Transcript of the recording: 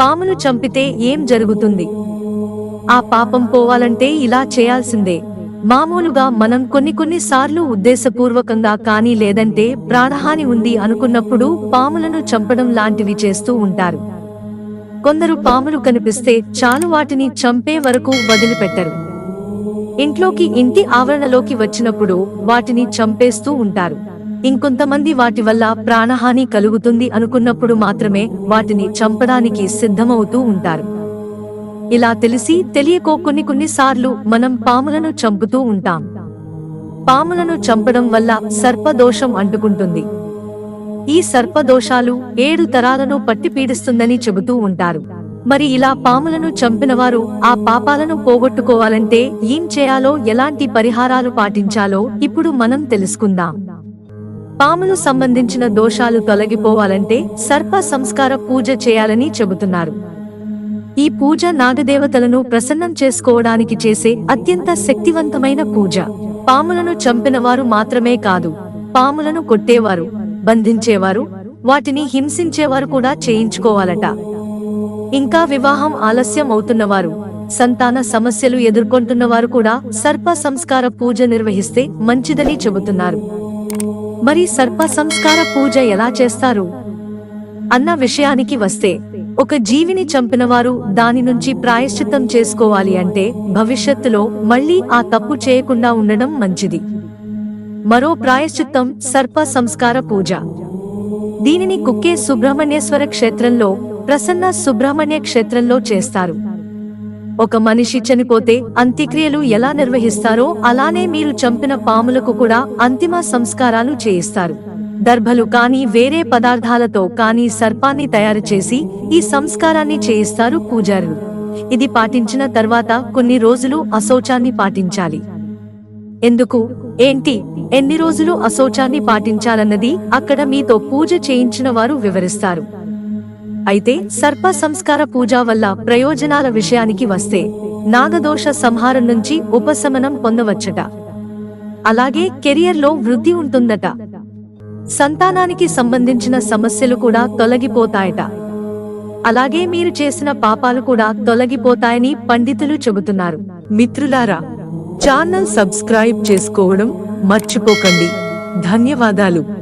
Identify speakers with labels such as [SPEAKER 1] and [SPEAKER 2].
[SPEAKER 1] పామును చంపితే ఏం జరుగుతుంది? ఆ పాపం పోవాలంటే ఇలా చేయాల్సిందే. మామూలుగా మనం కొన్ని కొన్ని సార్లు ఉద్దేశపూర్వకంగా కానీ లేదంటే ప్రాణహాని ఉంది అనుకున్నప్పుడు పాములను చంపడం లాంటివి చేస్తూ ఉంటారు. కొందరు పాములు కనిపిస్తే చాలు వాటిని చంపే వరకు వదిలిపెట్టరు. ఇంట్లోకి ఇంటి ఆవరణలోకి వచ్చినప్పుడు వాటిని చంపేస్తూ ఉంటారు. ఇంకొంతమంది వాటి వల్ల ప్రాణహాని కలుగుతుంది అనుకున్నప్పుడు మాత్రమే వాటిని చంపడానికి సిద్ధమవుతూ ఉంటారు. ఇలా తెలిసి తెలియకో కొన్ని కొన్నిసార్లు మనం పాములను చంపుతూ ఉంటాం. పాములను చంపడం వల్ల సర్పదోషం అంటుకుంటుంది. ఈ సర్పదోషాలు ఏడు తరాలను పట్టి పీడిస్తుందని చెబుతూ ఉంటారు. మరి ఇలా పాములను చంపినవారు ఆ పాపాలను పోగొట్టుకోవాలంటే ఏం చేయాలో ఎలాంటి పరిహారాలు పాటించాలో ఇప్పుడు మనం తెలుసుకుందాం. పాములు సంబంధించిన దోషాలు తొలగిపోవాలంటే సర్ప సంస్కార పూజ చేయాలని చెబుతున్నారు. ఈ పూజ నాగదేవతలను ప్రసన్నం చేసుకోవడానికి చేసే అత్యంత శక్తివంతమైన పూజ. పాములను చంపినవారు మాత్రమే కాదు పాములను కొట్టేవారు బంధించేవారు వాటిని హింసించేవారు కూడా చేయించుకోవాలట. ఇంకా వివాహం ఆలస్యం అవుతున్నవారు సంతాన సమస్యలు ఎదుర్కొంటున్నవారు కూడా సర్ప సంస్కార పూజ నిర్వహిస్తే మంచిదని చెబుతున్నారు. మరి సర్ప సంస్కార పూజ ఎలా చేస్తారు? అన్న విషయానికి వస్తే ఒక జీవిని చంపినవారు దాని నుంచి ప్రాయశ్చిత్తం చేసుకోవాలి అంటే భవిష్యత్తులో మళ్ళీ ఆ తప్పు చేయకుండా ఉండడం మంచిది. మరో ప్రాయశ్చిత్తం సర్ప సంస్కార పూజ. దీనిని కుక్కే సుబ్రహ్మణ్యేశ్వర క్షేత్రంలో ప్రసన్న సుబ్రహ్మణ్య క్షేత్రంలో చేస్తారు. ఒక మనిషి చనిపోతే అంత్యక్రియలు ఎలా నిర్వహిస్తారో అలానే మీరు చంపిన పాములకు కూడా అంతిమ సంస్కారాలు చేయిస్తారు. దర్భలు కానీ వేరే పదార్థాలతో కానీ సర్పాన్ని తయారు చేసి ఈ సంస్కారాన్ని చేయిస్తారు పూజారులు. ఇది పాటించిన తర్వాత కొన్ని రోజులు అశౌచాన్ని పాటించాలి. ఎందుకు? ఏంటి? ఎన్ని రోజులు అశౌచాన్ని పాటించాలన్నది అక్కడ మీతో పూజ చేయించిన వారు వివరిస్తారు. అయితే సర్ప సంస్కార పూజ వల్ల ప్రయోజనాల విషయానికి వస్తే నాగదోష సంహారం నుంచి ఉపశమనం పొందవచ్చట. అలాగే కెరియర్లో వృద్ధి ఉంటుందట. సంతానానికి సంబంధించిన సమస్యలు కూడా తొలగిపోతాయట. అలాగే మీరు చేసిన పాపాలు కూడా తొలగిపోతాయని పండితులు చెబుతున్నారు.
[SPEAKER 2] మిత్రులారా ఛానల్ సబ్స్క్రైబ్ చేసుకోవడం మర్చిపోకండి. ధన్యవాదాలు.